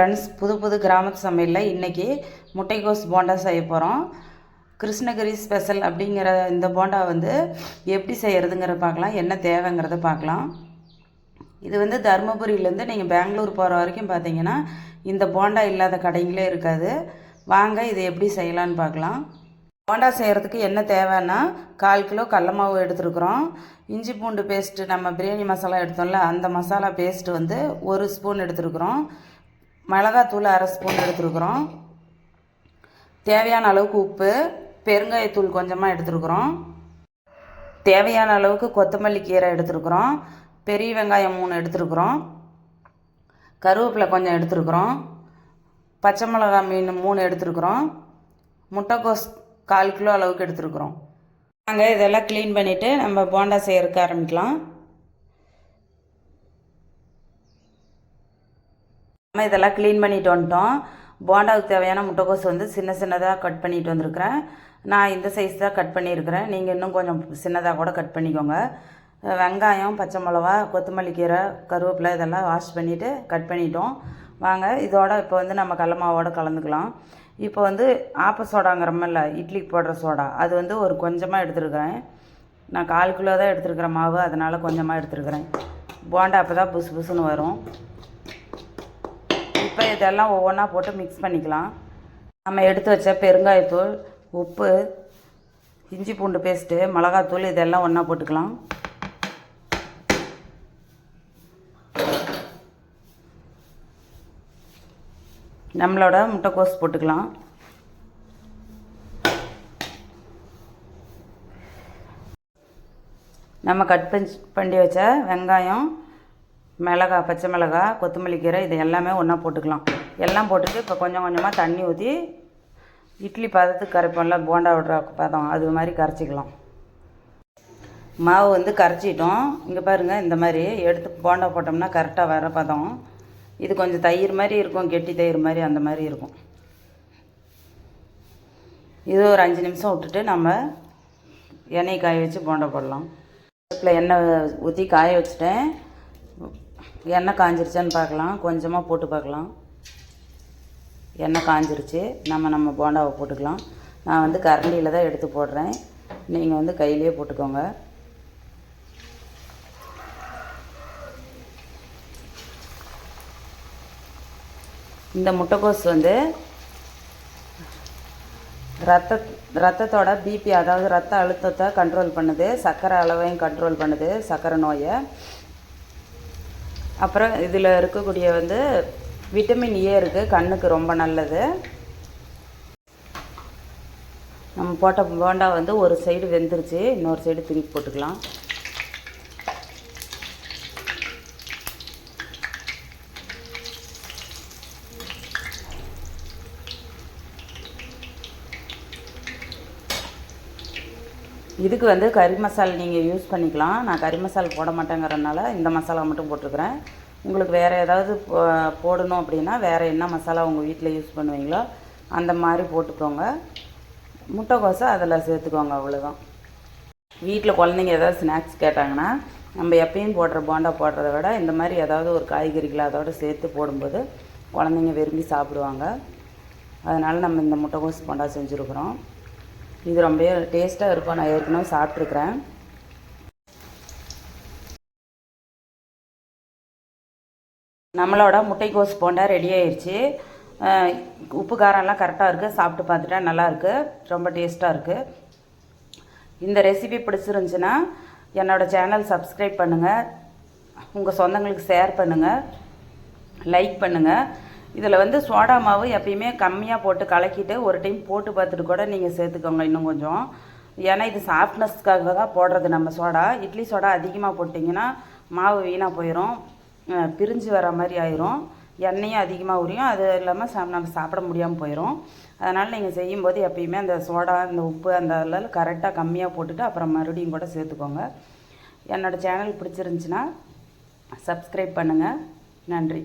Friends புது புது கிராமத்து சமையலில் இன்றைக்கி முட்டைக்கோஸ் போண்டா செய்ய போகிறோம் கிருஷ்ணகிரி ஸ்பெஷல் அப்படிங்கிற இந்த போண்டா வந்து எப்படி செய்கிறதுங்கிற பார்க்கலாம். என்ன தேவைங்கிறத பார்க்கலாம். இது வந்து தருமபுரியிலேருந்து நீங்கள் பெங்களூர் போகிற வரைக்கும் பார்த்தீங்கன்னா இந்த போண்டா இல்லாத கடைங்களே இருக்காது. வாங்க இது எப்படி செய்யலான்னு பார்க்கலாம். போண்டா செய்கிறதுக்கு என்ன தேவைன்னா கால் கிலோ கடல மாவு எடுத்துருக்குறோம். இஞ்சி பூண்டு பேஸ்ட்டு நம்ம பிரியாணி மசாலா எடுத்தோம்ல அந்த மசாலா பேஸ்ட்டு வந்து ஒரு ஸ்பூன் எடுத்துருக்குறோம். மிளகாத்தூள் அரை ஸ்பூன் எடுத்துருக்குறோம். தேவையான அளவுக்கு உப்பு பெருங்காயத்தூள் கொஞ்சமாக எடுத்துருக்குறோம். தேவையான அளவுக்கு கொத்தமல்லி கீரை எடுத்துருக்குறோம். பெரிய வெங்காயம் மூணு எடுத்துருக்குறோம். கருவேப்பிலை கொஞ்சம் எடுத்துருக்குறோம். பச்சை மிளகாய் மீன் மூணு எடுத்துருக்குறோம். முட்டைக்கோஸ் கால் கிலோ அளவுக்கு எடுத்துருக்குறோம். நாங்கள் இதெல்லாம் க்ளீன் பண்ணிவிட்டு நம்ம போண்டா செய்யறதுக்கு ஆரம்பிக்கலாம். நம்ம இதெல்லாம் க்ளீன் பண்ணிட்டு வந்துட்டோம். போண்டாவுக்கு தேவையான முட்டைக்கோஸ் வந்து சின்ன சின்னதாக கட் பண்ணிட்டு வந்திருக்கிறேன். நான் இந்த சைஸ் தான் கட் பண்ணியிருக்கிறேன். நீங்கள் இன்னும் கொஞ்சம் சின்னதாக கூட கட் பண்ணிக்கோங்க. வெங்காயம் பச்சை மிளகா கொத்தமல்லி கீரை கருவேப்பிலை இதெல்லாம் வாஷ் பண்ணிவிட்டு கட் பண்ணிட்டோம். வாங்க இதோட இப்போ வந்து நம்ம கடல கலந்துக்கலாம். இப்போ வந்து ஆப்ப சோடாங்கிறோமில்ல இட்லிக்கு போடுற சோடா அது வந்து ஒரு கொஞ்சமாக எடுத்துருக்கிறேன். நான் கால் கிலோ தான் எடுத்துருக்கிற மாவு அதனால் கொஞ்சமாக எடுத்துருக்கிறேன். போண்டா அப்போ தான் புசு புசுன்னு வரும். இப்போ இதெல்லாம் ஒவ்வொன்றா போட்டு மிக்ஸ் பண்ணிக்கலாம். நம்ம எடுத்து வச்ச பெருங்காயத்தூள் உப்பு இஞ்சி பூண்டு பேஸ்ட்டு மிளகாத்தூள் இதெல்லாம் ஒன்றா போட்டுக்கலாம். நம்மளோட முட்டைக்கோஸ் போட்டுக்கலாம். நம்ம கட் பண்ணி பண்ணி வச்ச வெங்காயம் மிளகா பச்சை மிளகா கொத்தமல்லி கீரை இது எல்லாமே ஒன்றா போட்டுக்கலாம். எல்லாம் போட்டுட்டு இப்போ கொஞ்சம் கொஞ்சமாக தண்ணி ஊற்றி இட்லி பதத்துக்கு கரைப்போம்ல போண்டா விடுற பதம் அது மாதிரி கரைச்சிக்கலாம். மாவு வந்து கரைச்சிட்டோம். இங்கே பாருங்கள் இந்த மாதிரி எடுத்து போண்டா போட்டோம்னா கரெக்டாக வர பதம். இது கொஞ்சம் தயிர் மாதிரி இருக்கும் கெட்டி தயிர் மாதிரி அந்த மாதிரி இருக்கும். இது ஒரு அஞ்சு நிமிஷம் விட்டுட்டு நம்ம எண்ணெய் காய வச்சு போண்டா போடலாம். எண்ணெய் ஊற்றி காய வச்சுட்டேன். எண்ணெய் காஞ்சிருச்சான்னு பார்க்கலாம். கொஞ்சமாக போட்டு பார்க்கலாம். எண்ணெய் காஞ்சிருச்சு. நம்ம நம்ம போண்டாவை போட்டுக்கலாம். நான் வந்து கரண்டியில் தான் எடுத்து போடுறேன். நீங்கள் வந்து கையிலேயே போட்டுக்கோங்க. இந்த முட்டைக்கோஸ் வந்து ரத்த ரத்தத்தோட பிபி அதாவது ரத்த அழுத்தத்தை கண்ட்ரோல் பண்ணுது. சர்க்கரை அளவையும் கண்ட்ரோல் பண்ணுது. சர்க்கரை நோயை. அப்புறம் இதில் இருக்கக்கூடிய வந்து விட்டமின் ஏ இருக்குது கண்ணுக்கு ரொம்ப நல்லது. நம்ம போட்ட போண்டா வந்து ஒரு சைடு வெந்துருச்சு இன்னொரு சைடு திருப்பி போட்டுக்கலாம். இதுக்கு வந்து கறி மசாலா நீங்கள் யூஸ் பண்ணிக்கலாம். நான் கறி மசாலா போட மாட்டேங்கிறதுனால இந்த மசாலா மட்டும் போட்டிருக்கிறேன் உங்களுக்கு வேறு ஏதாவது போடணும் அப்படின்னா வேறு என்ன மசாலா உங்கள் வீட்டில் யூஸ் பண்ணுவீங்களோ அந்த மாதிரி போட்டுக்கோங்க. முட்டைக்கோசை அதில் சேர்த்துக்கோங்க அவ்வளோதான் வீட்டில் குழந்தைங்க ஏதாவது ஸ்நாக்ஸ் கேட்டாங்கன்னா நம்ம எப்பயும் போடுற போண்டா போடுறத விட இந்த மாதிரி ஏதாவது ஒரு காய்கறிகளை அதோட சேர்த்து போடும்போது குழந்தைங்க விரும்பி சாப்பிடுவாங்க. அதனால் நம்ம இந்த முட்டைக்கோஸ் போண்டா செஞ்சுருக்குறோம். இது ரொம்ப டேஸ்ட்டாக இருக்கும். நான் ஏற்கனவே சாப்பிட்ருக்குறேன் நம்மளோட முட்டைக்கோஸ் போண்டா ரெடி ஆயிடுச்சு உப்பு காரம்லாம் கரெக்டாக இருக்குது சாப்பிட்டு பார்த்துட்டா நல்லாயிருக்கு ரொம்ப டேஸ்ட்டாக இருக்குது இந்த ரெசிபி பிடிச்சிருந்துச்சுன்னா என்னோட சேனல் சப்ஸ்கிரைப் பண்ணுங்கள் உங்கள் சொந்தங்களுக்கு ஷேர் பண்ணுங்கள் லைக் பண்ணுங்கள் இதில் வந்து சோடா மாவு எப்பயுமே கம்மியாக போட்டு கலக்கிட்டு ஒரு டைம் போட்டு பார்த்துட்டு கூட நீங்கள் சேர்த்துக்கோங்க இன்னும் கொஞ்சம். ஏன்னா இது சாஃப்ட்னஸ்க்காக தான் போடுறது நம்ம சோடா. இட்லி சோடா அதிகமாக போட்டிங்கன்னா மாவு வீணாக போயிடும் பிரிஞ்சு வர மாதிரி ஆயிரும். எண்ணெயும் அதிகமாக உரியும். அது இல்லாமல் சா நம்ம சாப்பிட முடியாமல் போயிடும் அதனால் நீங்கள் செய்யும்போது எப்பயுமே அந்த சோடா அந்த உப்பு அந்த அதெல்லாம் கரெக்டாக கம்மியாக போட்டுட்டு அப்புறம் மறுபடியும் கூட சேர்த்துக்கோங்க. என்னோடய சேனல் பிடிச்சிருந்துச்சின்னா சப்ஸ்கிரைப் பண்ணுங்கள் நன்றி.